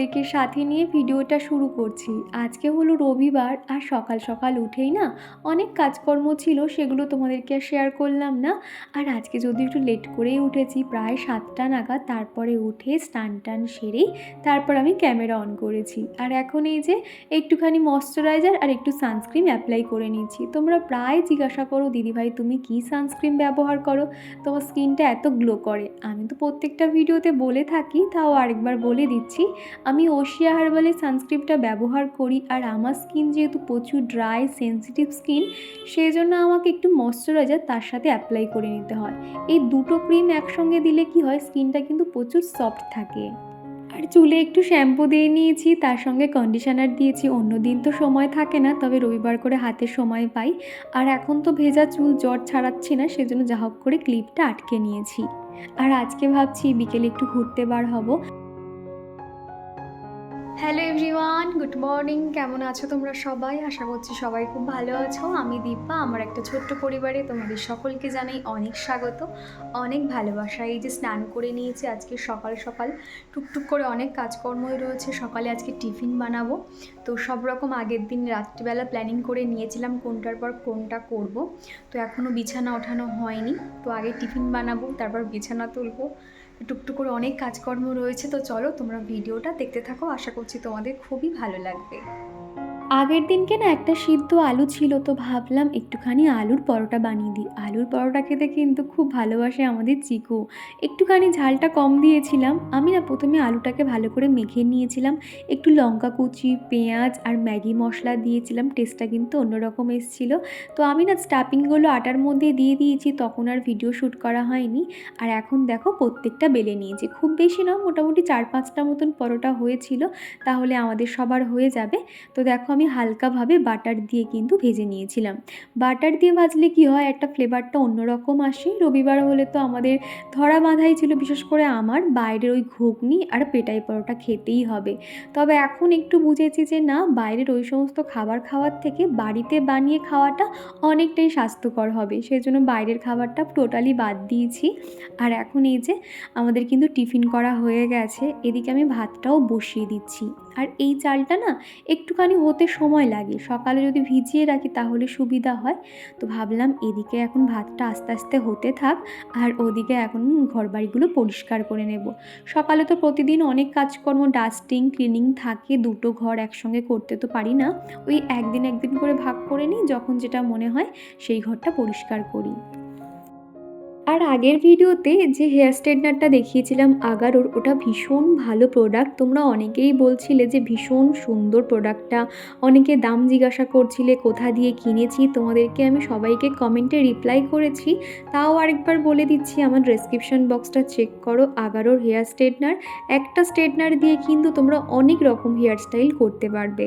তোমাদেরকে সাথে নিয়ে ভিডিওটা শুরু করছি। আজকে হলো রবিবার আর সকাল সকাল উঠেই না অনেক কাজকর্ম ছিল, সেগুলো তোমাদেরকে শেয়ার করলাম না। আর আজকে যদি একটু লেট করেই উঠেছি, প্রায় সাতটা নাগাদ, তারপরে উঠে স্নান টান সেরেই তারপর আমি ক্যামেরা অন করেছি। আর এখন এই যে একটুখানি ময়শ্চারাইজার আর একটু সানস্ক্রিন অ্যাপ্লাই করে নিচ্ছি। তোমরা প্রায় জিজ্ঞাসা করো, দিদিভাই, তুমি কি সানস্ক্রিন ব্যবহার করো? তোমার স্কিনটা এত গ্লো করে। আমি তো প্রত্যেকটা ভিডিওতে বলে থাকি, তাও আরেকবার বলে দিচ্ছি। আমি ওশিয়া হার্বালের সানস্ক্রিনটা ব্যবহার করি আর আমার স্কিন যেহেতু প্রচুর ড্রাই, সেনসিটিভ স্কিন সেই জন্য আমাকে একটু ময়শ্চারাইজার তার সাথে অ্যাপ্লাই করে নিতে হয়। এই দুটো ক্রিম একসঙ্গে দিলে কি হয়, স্কিনটা কিন্তু প্রচুর সফট থাকে। আর চুলে একটু শ্যাম্পু দিয়ে নিয়েছি, তার সঙ্গে কন্ডিশনার দিয়েছি। অন্য দিন তো সময় থাকে না, তবে রবিবার করে হাতে সময় পাই। আর এখন তো ভেজা চুল জ্বর ছাড়াচ্ছি না, সেজন্য যা হোক করে ক্লিপটা আটকে নিয়েছি। আর আজকে ভাবছি বিকেলে একটু ঘুরতে বার হব। হ্যালো এভরিওয়ান গুড মর্নিং কেমন আছো তোমরা সবাই? আশা করছি সবাই খুব ভালো আছো। আমি দীপা, আমার একটা ছোট্ট পরিবারে তোমাদের সকলকে জানাই অনেক স্বাগত, অনেক ভালোবাসা। এই যে স্নান করে নিয়েছি, আজকে সকাল সকাল টুকটুক করে অনেক কাজকর্মই রয়েছে। সকালে আজকে টিফিন বানাবো। তো সব রকম আগের দিন রাত্রিবেলা প্ল্যানিং করে নিয়েছিলাম কোনটার পর কোনটা করব। তো এখনও বিছানা ওঠানো হয়নি। তো আগে টিফিন বানাবো, তারপর বিছানা তুলবো। টুকটুক করে অনেক কাজকর্ম রয়েছে, তো চলো তোমরা ভিডিওটা দেখতে থাকো। আশা করছি তোমাদের খুবই ভালো লাগবে। আগের দিনকে না একটা সিদ্ধ আলু ছিল তো ভাবলাম একটুখানি আলুর পরোটা বানিয়ে দিই। আলুর পরোটা খেতে কিন্তু খুব ভালোবাসে আমাদের চিকু। একটুখানি ঝালটা কম দিয়েছিলাম। আমি না প্রথমে আলুটাকে ভালো করে মেখে নিয়েছিলাম। একটু লঙ্কা কুচি, পেঁয়াজ আর ম্যাগি মশলা দিয়েছিলাম। টেস্টটা কিন্তু অন্যরকম এসেছিল। তো আমি না স্টাফিংগুলো আটার মধ্যে দিয়ে দিয়েছি। তখন আর ভিডিও শ্যুট করা হয়নি। আর এখন দেখো প্রত্যেকটা বেলে নিয়েছি। খুব বেশি না মোটামুটি চার পাঁচটা মতন পরোটা হয়েছিল। তাহলে আমাদের সবার হয়ে যাবে। তো দেখো আমি হালকাভাবে বাটার দিয়ে কিন্তু ভেজে নিয়েছিলাম। বাটার দিয়ে ভাজলে কি হয়? একটা ফ্লেভারটা অন্যরকম আসে। রবিবার হলে তো আমাদের ধরা বাঁধাই ছিল, বিশেষ করে আমার, বাইরের ওই ঘুগনি আর পেটাই পরোটা খেতেই হবে। তবে এখন একটু বুঝেছি যে না, বাইরের ওই সমস্ত খাবার খাওয়ার থেকে বাড়িতে বানিয়ে খাওয়াটা অনেকটাই স্বাস্থ্যকর হবে। সেই জন্য বাইরের খাবারটা টোটালি বাদ দিয়েছি। আর এখন এই যে আমাদের কিন্তু টিফিন করা হয়ে গেছে, এদিকে আমি ভাতটাও বসিয়ে দিচ্ছি। আর এই চালটা না একটুখানি হতে সময় লাগে। সকালে যদি ভিজিয়ে রাখি তাহলে সুবিধা হয়। তো ভাবলাম এদিকে এখন ভাতটা আস্তে আস্তে হতে থাক আর ওদিকে এখন ঘরবাড়িগুলো পরিষ্কার করে নেব। সকালে তো প্রতিদিন অনেক কাজকর্ম ডাস্টিং ক্লিনিং থাকে, দুটো ঘর একসঙ্গে করতে তো পারি না। ওই একদিন একদিন করে ভাগ করে নিই, যখন যেটা মনে হয় সেই ঘরটা পরিষ্কার করি। আর আগের ভিডিওতে যে হেয়ার স্ট্রেটনারটা দেখিয়েছিলাম আগারোর, ওটা ভীষণ ভালো প্রোডাক্ট তোমরা অনেকেই বলছিলে যে ভীষণ সুন্দর প্রোডাক্টটা অনেকে দাম জিজ্ঞাসা করছিলে, কোথা দিয়ে কিনেছি? তোমাদেরকে আমি সবাইকে কমেন্টে রিপ্লাই করেছি। তাও আরেকবার বলে দিচ্ছি, আমার ডেসক্রিপশন বক্সটা চেক করো, আগারোর হেয়ার স্ট্রেটনার। একটা স্ট্রেটনার দিয়ে কিন্তু তোমরা অনেক রকম হেয়ার স্টাইল করতে পারবে।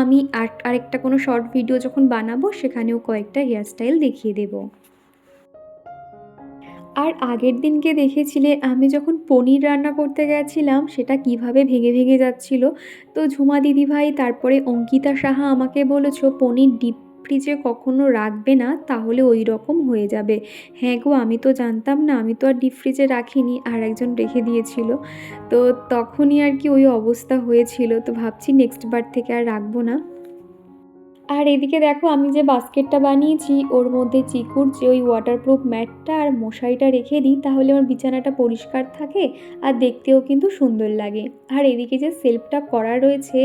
আমি আর, আরেকটা কোনো শর্ট ভিডিও যখন বানাবো, সেখানেও কয়েকটা হেয়ার স্টাইল দেখিয়ে দেবো। আর আগের দিনকে দেখেছিলে, আমি যখন পনির রান্না করতে গেছিলাম, সেটা কীভাবে ভেঙে ভেঙে যাচ্ছিল? তো ঝুমা দিদিভাই, তারপরে অঙ্কিতা সাহা আমাকে বলেছ, পনির ডিপ ফ্রিজে কখনো রাখবে না, তাহলে ওই রকম হয়ে যাবে। হ্যাঁ গো, আমি তো জানতাম না, আমি তো আর ডিপ ফ্রিজে রাখিনি। আর একজন রেখে দিয়েছিল। তো তখনই আর কি ওই অবস্থা হয়েছিল। তো ভাবছি নেক্সট বার থেকে আর রাখব না। আর এদিকে দেখো, আমি যে বাস্কেটটা বানিয়েছি, ওর মধ্যে চিকুর যে ওই ওয়াটারপ্রুফ ম্যাটটা আর মশারিটা রেখে দিই, তাহলে আমার বিছানাটা পরিষ্কার থাকে আর দেখতেও কিন্তু সুন্দর লাগে। আর এদিকে যে সেলফটা করা রয়েছে,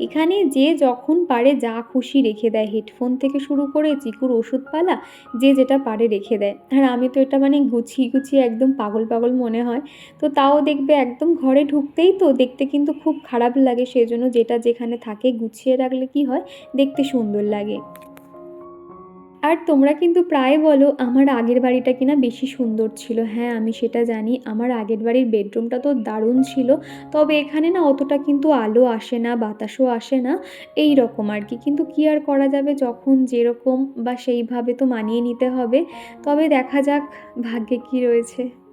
এখানে যে যখন পারে যা খুশি রেখে দেয়। হেডফোন থেকে শুরু করে চিকুর ওষুধপালা যে যেটা পারে রেখে দেয়। আর আমি তো এটা মানে গুছিয়ে গুছিয়ে একদম পাগল পাগল মনে হয়। তো তাও দেখবে একদম ঘরে ঢুকতেই তো দেখতে কিন্তু খুব খারাপ লাগে সেই জন্য যেটা যেখানে থাকে গুছিয়ে রাখলে কি হয়, দেখতে সুন্দর লাগে। আর তোমরা কিন্তু প্রায় বলো আমার আগের বাড়িটা কিনা বেশি সুন্দর ছিল। হ্যাঁ আমি সেটা জানি, আমার আগের বাড়ির বেডরুমটা তো দারুণ ছিল। তবে এখানে না অতটা কিন্তু আলো আসে না, বাতাসও আসে না, এই রকম আর কি। কিন্তু কী আর করা যাবে যখন যেরকম বা সেইভাবে তো মানিয়ে নিতে হবে। তবে দেখা যাক ভাগ্যে কী রয়েছে।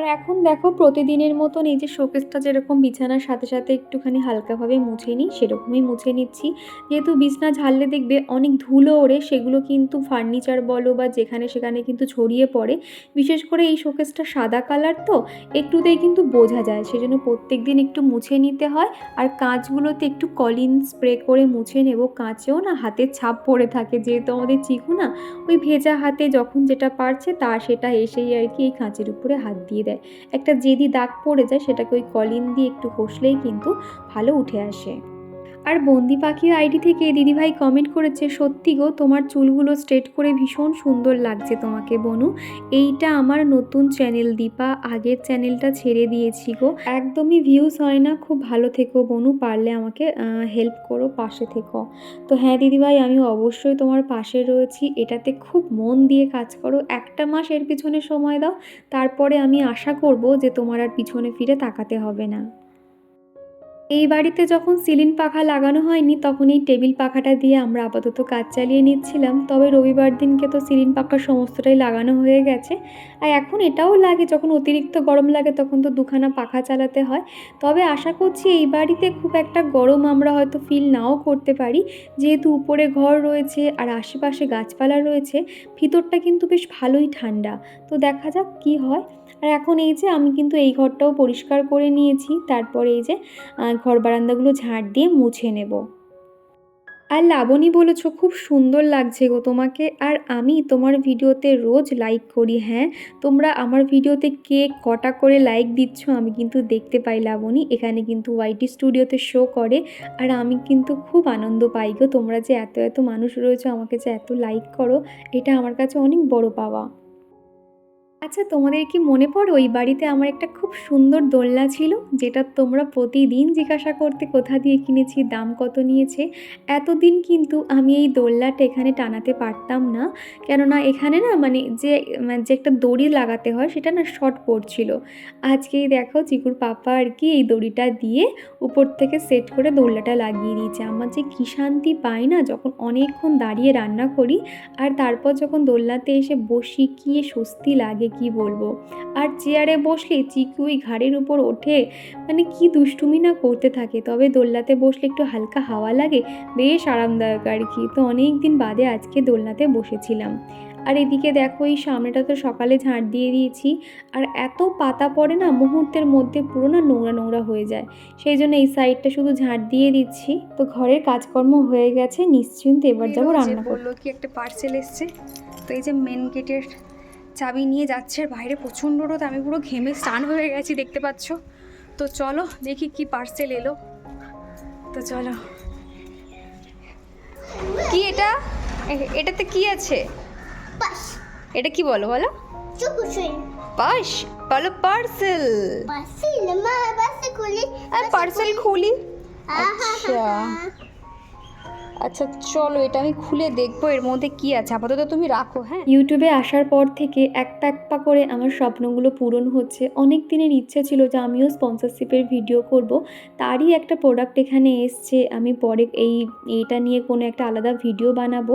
আর এখন দেখো প্রতিদিনের এই যে শোকেসটা যেরকম বিছানার সাথে সাথে একটুখানি হালকাভাবে মুছে নিই, সেরকমই মুছে নিচ্ছি। যেহেতু বিছনা ঝাড়লে দেখবে অনেক ধুলো ওড়ে, সেগুলো কিন্তু ফার্নিচার বলো বা যেখানে সেখানে কিন্তু ছড়িয়ে পড়ে। বিশেষ করে এই শোকেসটা সাদা কালার তো, একটুতেই কিন্তু বোঝা যায়, সেজন্য প্রত্যেক দিন একটু মুছে নিতে হয়। আর কাঁচগুলোতে একটু কলিন স্প্রে করে মুছে নেব। কাঁচেও না হাতের ছাপ পড়ে থাকে, যেহেতু আমাদের চিকু না, ওই ভেজা হাতে যখন যেটা পারছে তা সেটা এসেই আর কি এই কাঁচের উপরে হাত দিয়ে দেয়। একটা যেদি দাগ পড়ে যায়, সেটাকে ওই কলিন দিয়ে একটু ঘষলেই কিন্তু ভালো উঠে আসে। আর বন্দি পাখির আইডি থেকে দিদিভাই কমেন্ট করেছে, সত্যি গো, তোমার চুলগুলো স্ট্রেট করে ভীষণ সুন্দর লাগছে তোমাকে বনু। এইটা আমার নতুন চ্যানেল দীপা। আগের চ্যানেলটা ছেড়ে দিয়েছি গো। একদমই ভিউজ হয় না। খুব ভালো থেকো বনু। পারলে আমাকে হেল্প করো পাশে থেকো। তো হ্যাঁ দিদিভাই, আমি অবশ্যই তোমার পাশে রয়েছি। এটাতে খুব মন দিয়ে কাজ করো। একটা মাস এর পিছনে সময় দাও। তারপরে আমি আশা করব যে তোমার আর পিছনে ফিরে তাকাতে হবে না। এই বাড়িতে যখন সিলিং পাখা লাগানো হয়নি, তখন এই টেবিল পাখাটা দিয়ে আমরা আপাতত কাজ চালিয়ে নিচ্ছিলাম। তবে রবিবার দিনকে তো সিলিং পাখা সমস্তটাই লাগানো হয়ে গেছে। আর এখন এটাও লাগে, যখন অতিরিক্ত গরম লাগে তখন তো দুখানা পাখা চালাতে হয়। তবে আশা করছি এই বাড়িতে খুব একটা গরম আমরা হয়তো ফিল নাও করতে পারি। যেহেতু উপরে ঘর রয়েছে আর আশেপাশে গাছপালা রয়েছে, ভিতরটা কিন্তু বেশ ভালোই ঠান্ডা। তো দেখা যাক কি হয়। আর এখন এই যে আমি কিন্তু এই ঘরটাও পরিষ্কার করে নিয়েছি। তারপর এই যে ঘর বারান্দাগুলো ঝাড় দিয়ে মুছে নেব। আর লাবণী বলেছ, খুব সুন্দর লাগছে গো তোমাকে। আর আমি তোমার ভিডিওতে রোজ লাইক করি। হ্যাঁ তোমরা আমার ভিডিওতে কে কটা করে লাইক দিচ্ছ আমি কিন্তু দেখতে পাই লাবণী। এখানে কিন্তু ওয়াইটি স্টুডিওতে শো করে। আর আমি কিন্তু খুব আনন্দ পাই গো। তোমরা যে এত এত মানুষ রয়েছে, আমাকে যে এত লাইক করো, এটা আমার কাছে অনেক বড় পাওয়া। আচ্ছা তোমাদের কি মনে পড়ে ওই বাড়িতে আমার একটা খুব সুন্দর দোলনা ছিল? যেটা তোমরা প্রতিদিন জিজ্ঞাসা করতে কোথা দিয়ে কিনেছি, দাম কত নিয়েছে? এতদিন কিন্তু আমি এই দোলনাটা এখানে টানাতে পারতাম না। কেননা এখানে না মানে যে মানে যে একটা দড়ি লাগাতে হয় সেটা না শর্ট পড়ছিল আজকেই দেখো চিকুর পাপা আর কি এই দড়িটা দিয়ে উপর থেকে সেট করে দোলনাটা লাগিয়ে দিয়েছে। আমার যে কী শান্তি পাই না যখন অনেকক্ষণ দাঁড়িয়ে রান্না করি আর তারপর যখন দোলনাতে এসে বসি, কি স্বস্তি লাগে কি বলব? আর চেয়ারে বসলে চিকুই ঘাড়ের উপর ওঠে। মানে কি দুষ্টুমি না করতে থাকে। তবে দোলনাতে বসলে একটু হালকা হাওয়া লাগে। বেশ আরামদায়ক আর কি। তো অনেক দিন বাদে আজকে দোলনাতে বসেছিলাম। আর এদিকে দেখো এই সামনেটা তো সকালে ঝাঁট দিয়ে দিয়েছি। আর এত পাতা পড়ে না মুহূর্তের মধ্যে পুরো না নোংরা নোংরা হয়ে যায়। সেই জন্য এই সাইডটা শুধু ঝাঁট দিয়ে দিচ্ছি। তো ঘরের কাজকর্ম হয়ে গেছে। নিশ্চিন্ত এবার যাব রান্না করল কি একটা পার্সেল এসছে। তো এই যে মেন গেটের চাবি নিয়ে যাচ্ছে আর বাইরে প্রচণ্ড রোদ আমি পুরো ঘেমে স্নান হয়ে গেছি দেখতে পাচ্ছ? তো চলো দেখি কি পার্সেল এলো। তো চলো। কি এটা? এটাতে কি আছে? এটা কি বলো বলো? পাস বলো পার্সেল বাস খুলি আর পার্সেল খুলি। আচ্ছা। আচ্ছা চলো এটা আমি খুলে দেখব, এর মধ্যে কি আছে? আপাতত তুমি রাখো হ্যাঁ? ইউটিউবে আসার পর থেকে এক পা এক পা করে আমার স্বপ্নগুলো পূরণ হচ্ছে। অনেক দিনের ইচ্ছে ছিল যে আমিও স্পন্সরশিপের ভিডিও করব। তারই একটা প্রোডাক্ট এখানে এসছে। আমি পরে এই, এইটা নিয়ে কোনো একটা আলাদা ভিডিও বানাবো।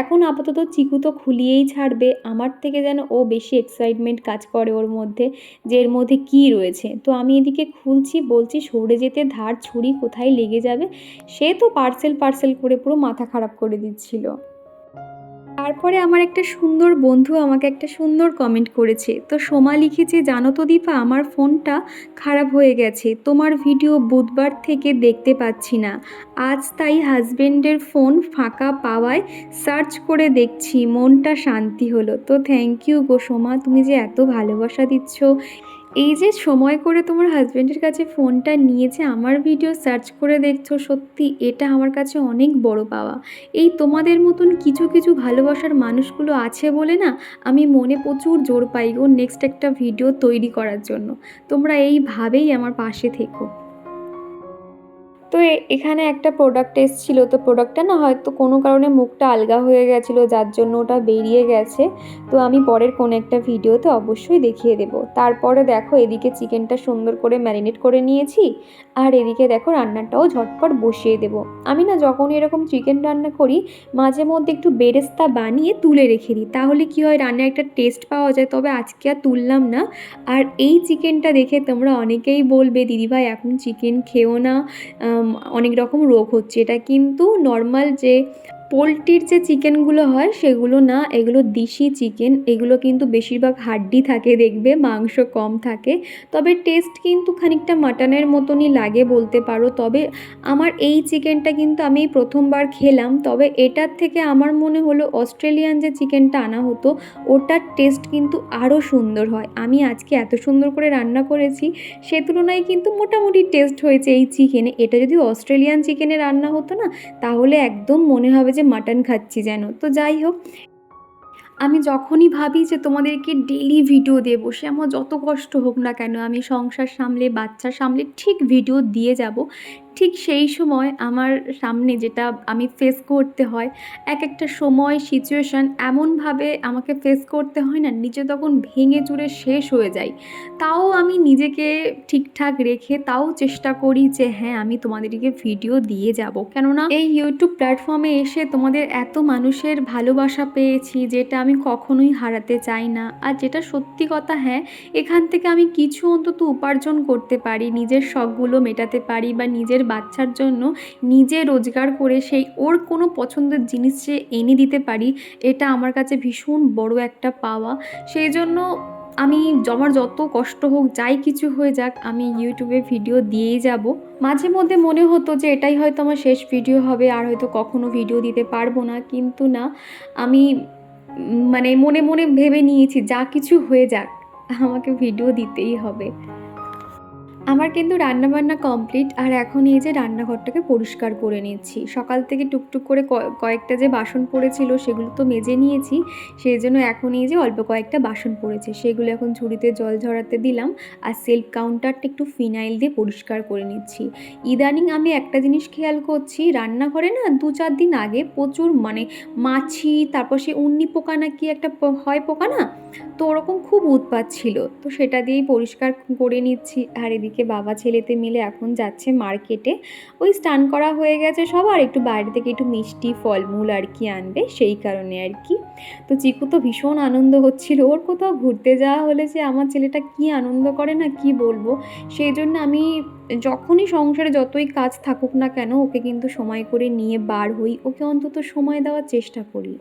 এখন আপাতত চিকু তো খুলিয়েই ছাড়বে। আমার থেকে যেন ও বেশি এক্সাইটমেন্ট কাজ করে ওর মধ্যে, যে এর মধ্যে কী রয়েছে। তো আমি এদিকে খুলছি, বলছি সরে যেতে ধার, ছুরি কোথায় লেগে যাবে? সে তো পার্সেল পার্সেল করে পুরো মাথা খারাপ করে দিচ্ছিল। তারপরে আমার একটা সুন্দর বন্ধু আমাকে একটা সুন্দর কমেন্ট করেছে। তো সোমা লিখেছে, জানো তো দীপা, আমার ফোনটা খারাপ হয়ে গেছে। তোমার ভিডিও বুধবার থেকে দেখতে পাচ্ছি না। আজ তাই হাজবেন্ডের ফোন ফাঁকা পাওয়ায় সার্চ করে দেখছি। মনটা শান্তি হলো। তো থ্যাংক ইউ গো সোমা, তুমি যে এত ভালোবাসা দিচ্ছ। এই যে সময় করে তোমার হাজব্যান্ডের কাছে ফোনটা নিয়েছে, আমার ভিডিও সার্চ করে দেখছ, সত্যি এটা আমার কাছে অনেক বড় পাওয়া। এই তোমাদের মতন কিছু কিছু ভালোবাসার মানুষগুলো আছে বলে না আমি মনে প্রচুর জোর পাই গো নেক্সট একটা ভিডিও তৈরি করার জন্য। তোমরা এইভাবেই আমার পাশে থেকো। তো এখানে একটা প্রোডাক্ট এসেছিল, তো প্রোডাক্টটা না হয়তো কোনো কারণে মুখটা আলগা হয়ে গেছিল, যার জন্য ওটা বেরিয়ে গেছে। তো আমি পরের কোনো একটা ভিডিওতে অবশ্যই দেখিয়ে দেবো। তারপরে দেখো, এদিকে চিকেনটা সুন্দর করে ম্যারিনেট করে নিয়েছি, আর এদিকে দেখো রান্নাটাও ঝটপট বসিয়ে দেবো। আমি না যখন এরকম চিকেন রান্না করি, মাঝে মধ্যে একটু বেরেস্তা বানিয়ে তুলে রেখে দিই। তাহলে কি হয় রান্নার একটা টেস্ট পাওয়া যায়, তবে আজকে আর তুললাম না। আর এই চিকেনটা দেখে তোমরা অনেকেই বলবে, দিদিভাই, এখন চিকেন খেও না। অনেক রকম রোগ হচ্ছে। এটা কিন্তু নর্মাল যে পোলট্রির যে চিকেনগুলো হয়, সেগুলো না, এগুলো দেশি চিকেন, এগুলো কিন্তু বেশিরভাগ হাড্ডি থাকে দেখবে, মাংস কম থাকে। তবে টেস্ট কিন্তু খানিকটা মাটনের মতনই লাগে বলতে পারো। তবে আমার এই চিকেনটা কিন্তু আমি প্রথমবার খেলাম, তবে এটার থেকে আমার মনে হলো অস্ট্রেলিয়ান যে চিকেনটা আনা হতো, ওটার টেস্ট কিন্তু আরও সুন্দর হয়। আমি আজকে এত সুন্দর করে রান্না করেছি, সে তুলনায় কিন্তু মোটামুটি টেস্ট হয়েছে এই চিকেনে। এটা যদি অস্ট্রেলিয়ান চিকেনে রান্না হতো না, তাহলে একদম মনে হবে যে মাটন খাচ্ছি যেন। তো যাই হোক, আমি যখনই ভাবি যে তোমাদেরকে ডেলি ভিডিও দেব, সে আমার যত কষ্ট হোক না কেন আমি সংসার সামলে, বাচ্চা সামলে ঠিক ভিডিও দিয়ে যাব। ঠিক সেই সময় আমার সামনে যেটা আমি ফেস করতে হয়, এক একটা সময় সিচুয়েশান এমনভাবে আমাকে ফেস করতে হয় না, নিজে তখন ভেঙে চুরে শেষ হয়ে যায় তাও আমি নিজেকে ঠিকঠাক রেখে তাও চেষ্টা করি যে হ্যাঁ আমি তোমাদেরকে ভিডিও দিয়ে যাব। কেননা এই ইউটিউব প্ল্যাটফর্মে এসে তোমাদের এত মানুষের ভালোবাসা পেয়েছি, যেটা আমি কখনোই হারাতে চাই না। আর যেটা সত্যি কথা হ্যাঁ এখান থেকে আমি কিছু অন্তত উপার্জন করতে পারি, নিজের শখগুলো মেটাতে পারি বা নিজের বাচ্চার জন্য নিজে রোজগার করে সেই ওর কোনো পছন্দের জিনিস যে এনে দিতে পারি, এটা আমার কাছে ভীষণ বড় একটা পাওয়া। সেই জন্য আমি আমার যত কষ্ট হোক, যাই কিছু হয়ে যাক, আমি ইউটিউবে ভিডিও দিয়েই যাব। মাঝে মধ্যে মনে হতো যে এটাই হয়তো আমার শেষ ভিডিও হবে, আর হয়তো কখনো ভিডিও দিতে পারব না। কিন্তু না, আমি মানে মনে মনে ভেবে নিয়েছি, যা কিছু হয়ে যাক, আমাকে ভিডিও দিতেই হবে। আমার কিন্তু রান্নাবান্না কমপ্লিট, আর এখন এই যে রান্নাঘরটাকে পরিষ্কার করে নিচ্ছি। সকাল থেকে টুকটুক করে কয়েকটা যে বাসন পড়েছিল সেগুলো তো মেজে নিয়েছি, সেই জন্য এখন এই যে অল্প কয়েকটা বাসন পড়েছে, সেগুলো এখন ঝুড়িতে জল ঝরাতে দিলাম, আর সেলফ কাউন্টারটা একটু ফিনাইল দিয়ে পরিষ্কার করে নিচ্ছি। ইদানিং আমি একটা জিনিস খেয়াল করছি, রান্নাঘরে না দু চার দিন আগে প্রচুর মানে মাছি, তারপর সে উন্নি পোকা না কি একটা হয় পোকা না? তো ওরকম খুব উৎপাত ছিল, তো সেটা দিয়েই পরিষ্কার করে নিচ্ছি, আর এদিকে বাবা ছেলেতে মিলে এখন যাচ্ছে মার্কেটে। ওই স্নান করা হয়ে গেছে সবার একটু বাইরে থেকে একটু মিষ্টি ফলমূল আর কি আনবে, সেই কারণে আর কি। তো চিকু তো ভীষণ আনন্দ হচ্ছিল, ওর কোথাও ঘুরতে যাওয়া হলে যে আমার ছেলেটা কি আনন্দ করে না কি বলব? সেই জন্য আমি যখনই সংসারে যতই কাজ থাকুক না কেন, ওকে কিন্তু সময় করে নিয়ে বার হই, ওকে অন্তত সময় দেওয়ার চেষ্টা করি।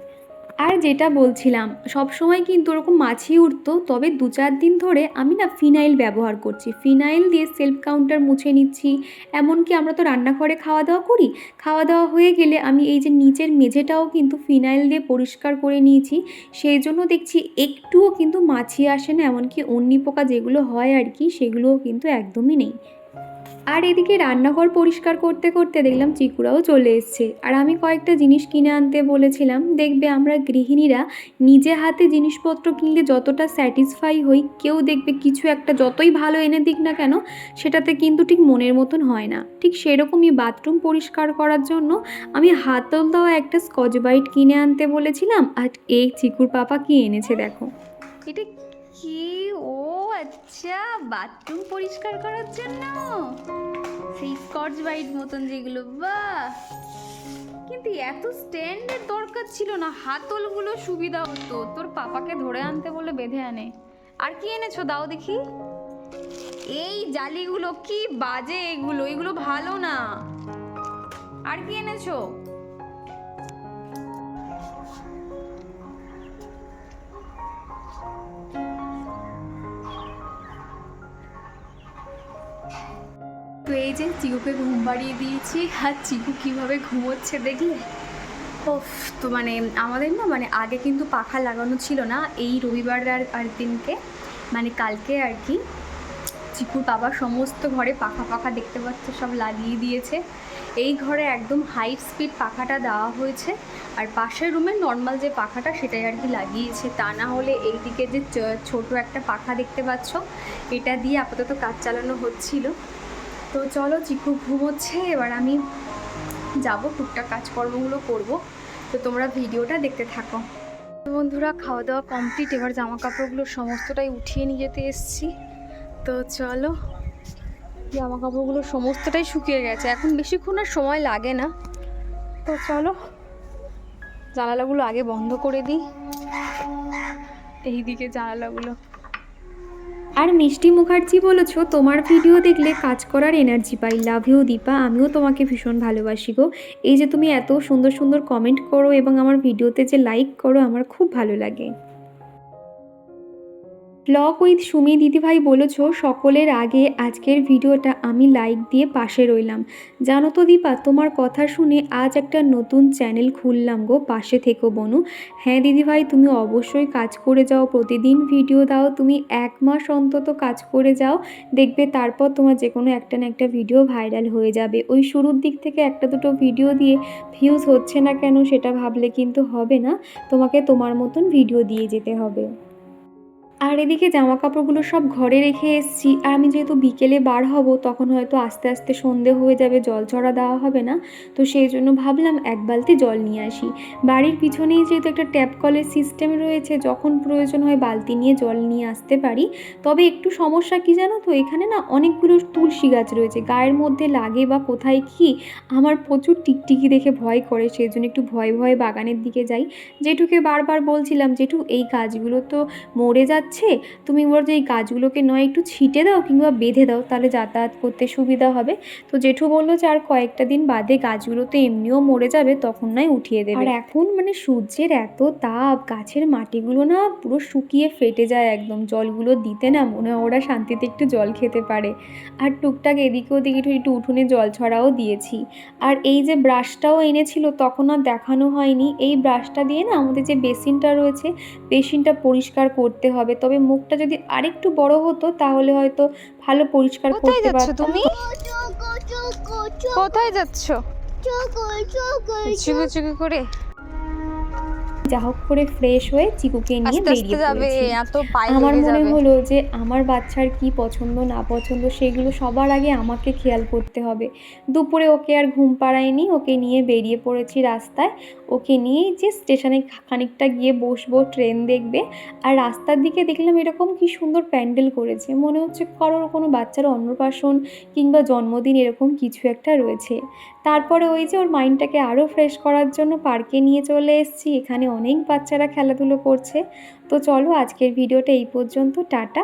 আর যেটা বলছিলাম, সব সময় কিন্তু ওরকম মাছি উঠতো তবে দু চার দিন ধরে আমি না ফিনাইল ব্যবহার করছি। ফিনাইল দিয়ে সেলফ কাউন্টার মুছে নিচ্ছি, এমনকি আমরা তো রান্নাঘরে খাওয়া দাওয়া করি। খাওয়া দাওয়া হয়ে গেলে আমি এই যে নিচের মেঝেটাও কিন্তু ফিনাইল দিয়ে পরিষ্কার করে নিয়েছি, সেই জন্য দেখছি একটুও কিন্তু মাছি আসে না, এমনকি অন্নি পোকা যেগুলো হয় আর কি, সেগুলোও কিন্তু একদমই নেই। আর এদিকে রান্নাঘর পরিষ্কার করতে করতে দেখলাম চিকুরাও চলে এসছে। আর আমি কয়েকটা জিনিস কিনে আনতে বলেছিলাম, দেখবে আমরা গৃহিণীরা নিজে হাতে জিনিসপত্র কিনলে যতটা স্যাটিসফাই হই, কেউ দেখবে কিছু একটা যতই ভালো এনে দিক না কেন, সেটাতে কিন্তু ঠিক মনের মতন হয় না। ঠিক সেরকমই বাথরুম পরিষ্কার করার জন্য আমি হাতল দেওয়া একটা স্কচ বাইট কিনে আনতে বলেছিলাম, আর এই চিকুর পাপা কি এনেছে দেখো। এটা কি ও আচ্ছা বাথরুম পরিষ্কার করার জন্য? সেই স্কচ বাইট মতন যেগুলো, বাহ! কিন্তু এত স্ট্যান্ডের দরকার ছিল না, হাতলগুলো সুবিধা হতো। তোর পাপাকে ধরে আনতে বলে বেঁধে আনে। আর কি এনেছো দাও দেখি? এই জালিগুলো কি বাজে এগুলো এগুলো ভালো না। আর কি এনেছো? এই যে চিকুকে ঘুম পাড়িয়ে দিয়েছি। আর চিকু কীভাবে ঘুমোচ্ছে দেখলে? ওফ তো মানে আমাদের না মানে আগে কিন্তু পাখা লাগানো ছিল না। এই রবিবার আর আর দিনকে মানে কালকে আর কি চিকুর বাবা সমস্ত ঘরে পাখা পাখা দেখতে পাচ্ছে, সব লাগিয়ে দিয়েছে। এই ঘরে একদম হাই স্পিড পাখাটা দেওয়া হয়েছে। আর পাশের রুমে নর্মাল যে পাখাটা সেটাই আর কি লাগিয়েছে। তা না হলে এই দিকে যে ছোট একটা পাখা দেখতে পাচ্ছ, এটা দিয়ে আপাতত কাজ চালানো হচ্ছিল। তো চলো চিকু ঘুমোচ্ছে, এবার আমি যাব, টুকটাক কাজকর্মগুলো করব। তো তোমরা ভিডিওটা দেখতে থাকো। বন্ধুরা খাওয়া দাওয়া কমপ্লিট এবার জামা কাপড়গুলো সমস্তটাই উঠিয়ে নিয়ে যেতে এসেছি। তো চলো জামা কাপড়গুলো সমস্তটাই শুকিয়ে গেছে। এখন বেশিক্ষণ আর সময় লাগে না। তো চলো, জানালাগুলো আগে বন্ধ করে দিই। এই দিকে জানালাগুলো। আর মিষ্টি মুখার্জি বলেছ, তোমার ভিডিও দেখলে কাজ করার energy pi. Love you Deepa. আমিও তোমাকে ভীষণ ভালোবাসি গো। এই যে তুমি এত সুন্দর সুন্দর কমেন্ট করো এবং আমার ভিডিওতে যে লাইক করো, আমার খুব ভালো লাগে। ব্লগ উইথ সুমি দিদিভাই বলেছ, সকলের আগে আজকের ভিডিওটা আমি লাইক দিয়ে পাশে রইলাম। জানো তো দীপা, তোমার কথা শুনে আজ একটা নতুন চ্যানেল খুললাম গো, পাশে থেকো বনু। হ্যাঁ দিদিভাই, তুমি অবশ্যই কাজ করে যাও, প্রতিদিন ভিডিও দাও, তুমি এক মাস অন্তত কাজ করে যাও, দেখবে তারপর তোমার যে কোনো একটা না একটা ভিডিও ভাইরাল হয়ে যাবে। ওই শুরুর দিক থেকে একটা দুটো ভিডিও দিয়ে ভিউজ হচ্ছে না কেন, সেটা ভাবলে কিন্তু হবে না। তোমাকে তোমার মতন ভিডিও দিয়ে যেতে হবে। আর এদিকে জামা কাপড়গুলো সব ঘরে রেখে এসেছি। আর আমি যেহেতু বিকেলে বার হব, তখন হয়তো আস্তে আস্তে সন্ধে হয়ে যাবে, জল ছড়া দেওয়া হবে না। তো সেই জন্য ভাবলাম এক বালতি জল নিয়ে আসি। বাড়ির পিছনেই যেহেতু একটা ট্যাপ কলের সিস্টেম রয়েছে, যখন প্রয়োজন হয় বালতি নিয়ে জল নিয়ে আসতে পারি। তবে একটু সমস্যা কি জানো তো, এখানে না অনেকগুলো তুলসী গাছ রয়েছে। গায়ের মধ্যে লাগে বা কোথায় কি, আমার প্রচুর টিকটিকি দেখে ভয় করে। সেই জন্য একটু ভয় ভয়ে বাগানের দিকে যাই। জেঠুকে বারবার বলছিলাম জেঠু এই গাছগুলো তো মরে যাচ্ছে তুমি বলো যে এই গাছগুলোকে নয় একটু ছিটে দাও কিংবা বেঁধে দাও, তাহলে যাতায়াত করতে সুবিধা হবে। তো জেঠু বলল যে আর কয়েকটা দিন বাদে গাছগুলো তো এমনিও মরে যাবে, তখন নয় উঠিয়ে দেবে। আর এখন মানে সূর্যের এত তাপ, গাছের মাটিগুলো না পুরো শুকিয়ে ফেটে যায় একদম, জলগুলো দিতে না মনে হয় ওরা শান্তিতে একটু জল খেতে পারে। আর টুকটাক এদিকে ওদিকে একটু একটু উঠোনে জল ছড়াও দিয়েছি। আর এই যে ব্রাশটাও এনেছিল, তখন আর দেখানো হয়নি। এই ব্রাশটা দিয়ে না আমাদের যে বেসিনটা রয়েছে, বেসিনটা পরিষ্কার করতে হবে। তবে মুখটা যদি আরেকটু বড় হতো তাহলে হয়তো ভালো পরিষ্কার কোথায় করতে পারতো পারতাম। তুমি? চোকো চোকো চোকো কোথায় যাচ্ছ? চুকু চুকু করে। যা হোক করে ফ্রেশ হয়ে চিকুকে নিয়ে বেরিয়ে যাবে পড়েছি। আমার মনে হলো যে আমার বাচ্চার কি পছন্দ না পছন্দ সেগুলো সবার আগে আমাকে খেয়াল করতে হবে। দুপুরে ওকে আর ঘুম পাড়ায়নি ওকে নিয়ে বেরিয়ে পড়েছি রাস্তায়। ওকে নিয়ে যে স্টেশনে খানিকটা গিয়ে বসবো ট্রেন দেখবে। আর রাস্তার দিকে দেখলাম এরকম কি সুন্দর প্যান্ডেল করেছে। মনে হচ্ছে কারোর কোনো বাচ্চার অন্নপ্রাশন কিংবা জন্মদিন এরকম কিছু একটা রয়েছে। তারপরে ওই যে ওর মাইন্ডটাকে আরও ফ্রেশ করার জন্য পার্কে নিয়ে চলে এসেছি। এখানে অনেক বাচ্চারা খেলাধুলো করছে। তো চলো আজকের ভিডিওটা এই পর্যন্ত। টাটা।